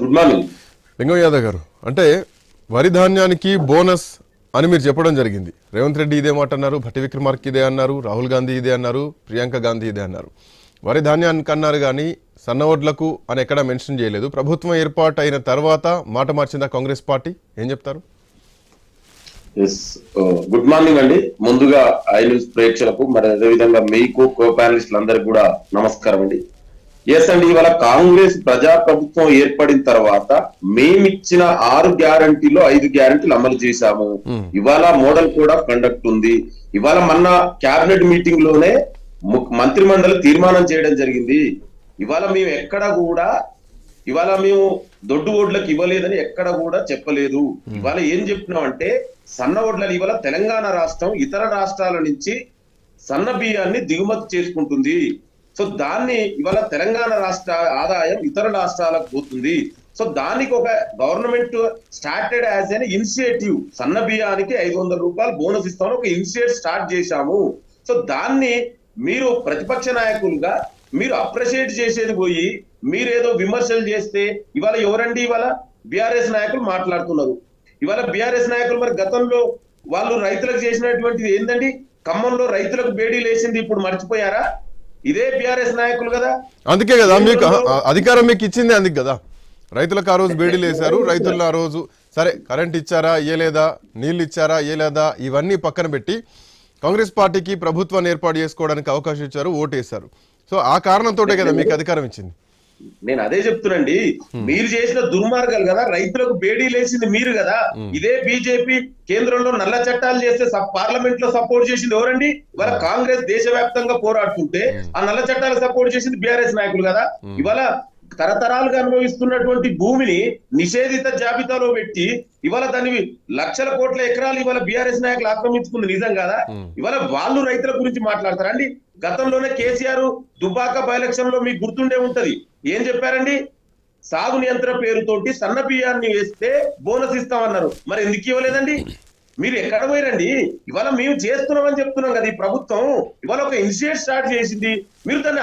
Good morning లింగం యాదవ్ గారు అంటే వరి ధాన్యానికి బోనస్ అని మీరు చెప్పడం జరిగింది. రేవంత్ రెడ్డి ఇదే మాట అన్నారు భట్టి విక్రమార్క ఇదే అన్నారు రాహుల్ గాంధీ ఇదే అన్నారు ప్రియాంక గాంధీ ఇదే అన్నారు. వరి ధాన్యానికి అన్నారు కానీ సన్న ఓట్లకు అని ఎక్కడా మెన్షన్ చేయలేదు. ప్రభుత్వం ఏర్పాటు అయిన తర్వాత మాట మార్చిందా కాంగ్రెస్ పార్టీ? ఏం చెప్తారు? గుడ్ మార్నింగ్ అండి. ముందుగా ఐ న్యూస్ ప్రేక్షకులకు మరి అదేవిధంగా మీకు కో ప్యానలిస్టులందరికీ కూడా నమస్కారం అండి. ఎస్ అండి ఇవాళ కాంగ్రెస్ ప్రజా ప్రభుత్వం ఏర్పడిన తర్వాత మేమిచ్చిన ఆరు గ్యారంటీలో ఐదు గ్యారంటీలు అమలు చేశాము. ఇవాళ మోడల్ కూడా కండక్ట్ ఉంది. ఇవాళ మొన్న కేబినెట్ మీటింగ్లోనే ము- మంత్రిమండలి తీర్మానం చేయడం జరిగింది. ఇవాళ మేము ఎక్కడ కూడా ఇవాళ మేము దొడ్డు ఓట్లకు ఇవ్వలేదని ఎక్కడ కూడా చెప్పలేదు. ఇవాళ ఏం చెప్తున్నామంటే సన్న ఓట్లను ఇవాళ తెలంగాణ రాష్ట్రం ఇతర రాష్ట్రాల నుంచి సన్న బియ్యాన్ని దిగుమతి చేసుకుంటుంది. సో దాన్ని ఇవాళ తెలంగాణ రాష్ట్ర ఆదాయం ఇతర రాష్ట్రాలకు పోతుంది. సో దానికి ఒక government started as an initiative సన్న బియ్యానికి ఐదు వందల రూపాయలు బోనస్ ఇస్తామని ఒక ఇనిషియేట్ స్టార్ట్ చేశాము. సో దాన్ని మీరు ప్రతిపక్ష నాయకులుగా మీరు అప్రిషియేట్ చేసేది పోయి మీరేదో విమర్శలు చేస్తే ఇవాళ ఎవరండి ఇవాళ? బీఆర్ఎస్ నాయకులు మాట్లాడుతున్నారు. ఇవాళ బీఆర్ఎస్ నాయకులు మరి గతంలో వాళ్ళు రైతులకు చేసినటువంటిది ఏంటండి ఖమ్మంలో రైతులకు బేడీ లేచింది ఇప్పుడు మర్చిపోయారా? ఇదే బీఆర్ఎస్ నాయకులు కదా? అందుకే కదా మీకు అధికారం మీకు ఇచ్చింది అందుకు కదా. రైతులకు ఆ రోజు బేడీలు వేశారు రైతులను ఆ రోజు సరే కరెంట్ ఇచ్చారా ఇయ్యలేదా నీళ్ళు ఇచ్చారా ఇయ్యలేదా ఇవన్నీ పక్కన పెట్టి కాంగ్రెస్ పార్టీకి ప్రభుత్వాన్ని ఏర్పాటు చేసుకోవడానికి అవకాశం ఇచ్చారు ఓటేశారు. సో ఆ కారణంతోటే కదా మీకు అధికారం ఇచ్చింది. నేను అదే చెప్తున్నాండి. మీరు చేసిన దుర్మార్గాలు కదా రైతులకు బేడీ లేచింది మీరు కదా. ఇదే బీజేపీ కేంద్రంలో నల్ల చట్టాలు చేస్తే పార్లమెంట్లో సపోర్ట్ చేసింది ఎవరండి? ఇవాళ కాంగ్రెస్ దేశవ్యాప్తంగా పోరాడుతుంటే ఆ నల్ల చట్టాలకు సపోర్ట్ చేసింది బీఆర్ఎస్ నాయకులు కదా. ఇవాళ తరతరాలుగా అనుభవిస్తున్నటువంటి భూమిని నిషేధిత జాబితాలో పెట్టి ఇవాళ దాని లక్షల కోట్ల ఎకరాలు ఇవాళ బీఆర్ఎస్ నాయకులు ఆక్రమించుకుంది నిజం కదా? ఇవాళ వాళ్ళు రైతుల గురించి మాట్లాడతారండి గతంలోనే కేసీఆర్ దుబాక బై ఎలక్షన్లో మీకు గుర్తుండే ఉంటది. ఏం చెప్పారండి? సాగు నియంత్రణ పేరుతోటి సన్న బియ్యాన్ని వేస్తే బోనస్ ఇస్తామన్నారు. మరి ఎందుకు ఇవ్వలేదండి? మీరు ఎక్కడ పోయారండి? ఇవాళ మేము చేస్తున్నామని చెప్తున్నాం కదా ఈ ప్రభుత్వం. ఇవాళ ఒక ఇనిషియేట్ స్టార్ట్ చేసింది. మీరు దాన్ని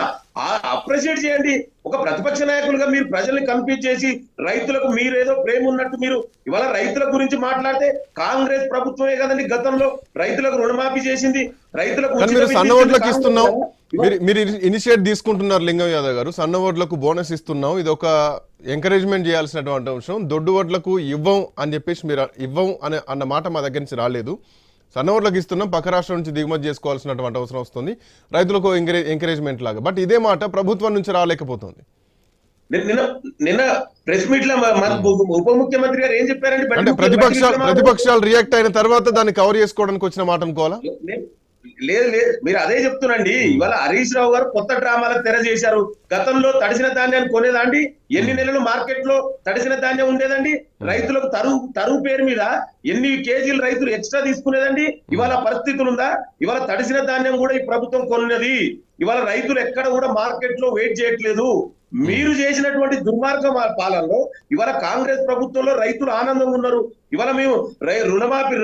అప్రిషియేట్ చేయండి. ఒక ప్రతిపక్ష నాయకులుగా మీరు ప్రజల్ని కన్ఫ్యూజ్ చేసి రైతులకు మీరేదో ప్రేమ ఉన్నట్టు మీరు ఇవాళ రైతుల గురించి మాట్లాడితే కాంగ్రెస్ ప్రభుత్వమే కదండి గతంలో. రైతులకు రుణమాఫీ చేసింది. రైతులకు మీరు ఇనిషియేట్ తీసుకుంటున్నారు లింగం యాదవ్ గారు. సన్న ఓట్లకు బోనస్ ఇస్తున్నాం. ఇది ఒక ఎంకరేజ్మెంట్ చేయాల్సినటువంటి అంశం. దొడ్డు ఓట్లకు ఇవ్వం అని చెప్పేసి మీరు ఇవ్వం అనే అన్న మాట మా దగ్గర నుంచి రాలేదు. సన్న ఓట్లకు ఇస్తున్నాం. పక్క రాష్ట్రం నుంచి దిగుమతి చేసుకోవాల్సినటువంటి అవసరం వస్తుంది. రైతులకు ఎంకరేజ్ ఎంకరేజ్మెంట్ లాగా. బట్ ఇదే మాట ప్రభుత్వం నుంచి రాలేకపోతుంది. నిన్న- ప్రెస్ మీట్లో మన ఉప ముఖ్యమంత్రి గారు ఏం ముఖ్య- ప్రతిపక్షాలు ప్రతిపక్షాలు రియాక్ట్ అయిన తర్వాత దాన్ని కవర్ చేసుకోవడానికి వచ్చిన మాట అనుకోవాలా? లేదు లేదు. మీరు అదే చెప్తున్నాండి. ఇవాళ హరీష్ రావు గారు కొత్త డ్రామాలకు తెర చేశారు గతంలో తడిసిన ధాన్యాన్ని కొనేదాండి. ఎన్ని నెలలు మార్కెట్లో తడిసిన ధాన్యం ఉండేదండి? రైతులకు తరువు తరువు పేరు మీద ఎన్ని కేజీలు రైతులు ఎక్స్ట్రా తీసుకునేదండి? ఇవాళ పరిస్థితులు ఉందా ఇవాళ తడిసిన ధాన్యం కూడా ఈ ప్రభుత్వం కొన్నది. ఇవాళ రైతులు ఎక్కడ కూడా మార్కెట్లో వెయిట్ చేయట్లేదు. మీరు చేసినటువంటి దుర్మార్గ పాలనలో ఇవాళ కాంగ్రెస్ ప్రభుత్వంలో రైతులు ఆనందంగా ఉన్నారు. ఇవాళ మేము రుణమాఫీ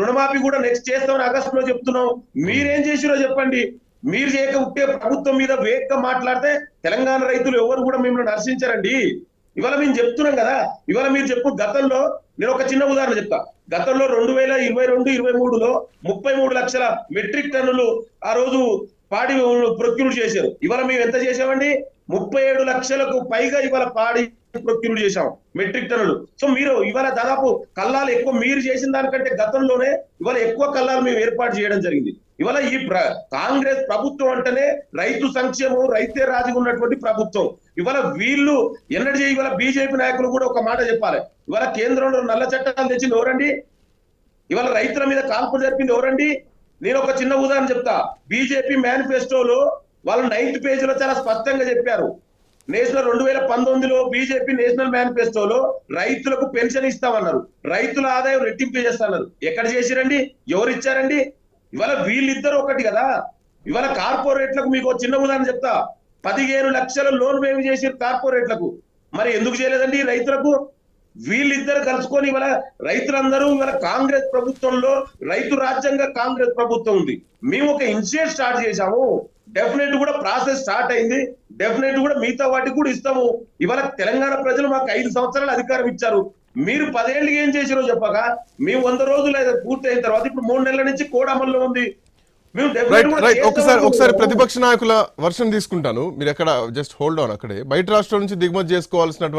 రుణమాఫీ కూడా నెక్స్ట్ చేస్తామని ఆగస్టు లో చెప్తున్నాం. మీరేం చేసిరో చెప్పండి. మీరు చేయక ఉంటే ప్రభుత్వం మీద వేగంగా మాట్లాడితే తెలంగాణ రైతులు ఎవరు కూడా మిమ్మల్ని హర్షించారండి ఇవాళ మేము చెప్తున్నాం కదా. ఇవాళ మీరు చెప్పు గతంలో నేను ఒక చిన్న ఉదాహరణ చెప్తా. గతంలో రెండు వేల ఇరవై రెండు ఇరవై మూడులో ముప్పై మూడు లక్షల మెట్రిక్ టన్నులు ఆ రోజు పాడి ప్రొక్యూర్ చేశారు. ఇవాళ మేము ఎంత చేసామండి ముప్పై ఏడు లక్షలకు పైగా ఇవాళ పాడి ప్రొక్యూర్ చేశాం మెట్రిక్ టన్నులు. సో మీరు ఇవాళ దాదాపు కల్లాలు ఎక్కువ మీరు చేసిన దానికంటే గతంలోనే ఇవాళ ఎక్కువ కల్లాలు మేము ఏర్పాటు చేయడం జరిగింది. ఇవాళ ఈ కాంగ్రెస్ ప్రభుత్వం అంటేనే రైతు సంక్షేమం రైతే రాజుగా ఉన్నటువంటి ప్రభుత్వం. ఇవాళ వీళ్ళు ఎన్నడీ ఇవాళ బీజేపీ నాయకులు కూడా ఒక మాట చెప్పాలి. ఇవాళ కేంద్రంలో నల్ల చట్టాలు తెచ్చింది ఎవరండి? ఇవాళ రైతుల మీద కాల్పులు జరిపింది ఎవరండి? నేను ఒక చిన్న ఉదాహరణ చెప్తా. బీజేపీ మేనిఫెస్టోలో వాళ్ళు నైన్త్ పేజీలో చాలా స్పష్టంగా చెప్పారు. నేషనల్ రెండు వేల పంతొమ్మిదిలో బీజేపీ నేషనల్ మేనిఫెస్టోలో రైతులకు పెన్షన్ ఇస్తామన్నారు. రైతుల ఆదాయం రెట్టింపు చేస్తామన్నారు. ఎక్కడ చేసిరండి? ఎవరిచ్చారండి ఇవాళ వీళ్ళిద్దరు ఒకటి కదా? ఇవాళ కార్పొరేట్లకు మీకు చిన్న ఉదాహరణ చెప్తా. పదిహేను లక్షల లోన్ మేము చేసి కార్పొరేట్లకు. మరి ఎందుకు చేయలేదండి రైతులకు? వీళ్ళిద్దరు కలుసుకొని ఇవాళ రైతులందరూ ఇవాళ కాంగ్రెస్ ప్రభుత్వంలో రైతు రాజ్యంగా కాంగ్రెస్ ప్రభుత్వం ఉంది. మేము ఒక ఇనిషియేట్ స్టార్ట్ చేశాము. డెఫినెట్ కూడా ప్రాసెస్ స్టార్ట్ అయింది. డెఫినెట్ కూడా మిగతా వాటికి కూడా ఇస్తాము. ఇవాళ తెలంగాణ ప్రజలు మాకు ఐదు సంవత్సరాలు అధికారం ఇచ్చారు. మీరు పదేళ్ళు ఏం చేసిరో చెప్పక మేము వంద రోజులు అయితే పూర్తి అయిన తర్వాత ఇప్పుడు మూడు నెలల నుంచి కోడ్ అమల్లో ఉంది ఒకసారి ఒకసారి. ప్రతిపక్ష నాయకుల వర్షం తీసుకుంటాను. మీరు ఎక్కడ జస్ట్ హోల్డ్ ఆన్ అక్కడే. బయట రాష్ట్రం నుంచి దిగుమతి చేసుకోవాల్సినటువంటి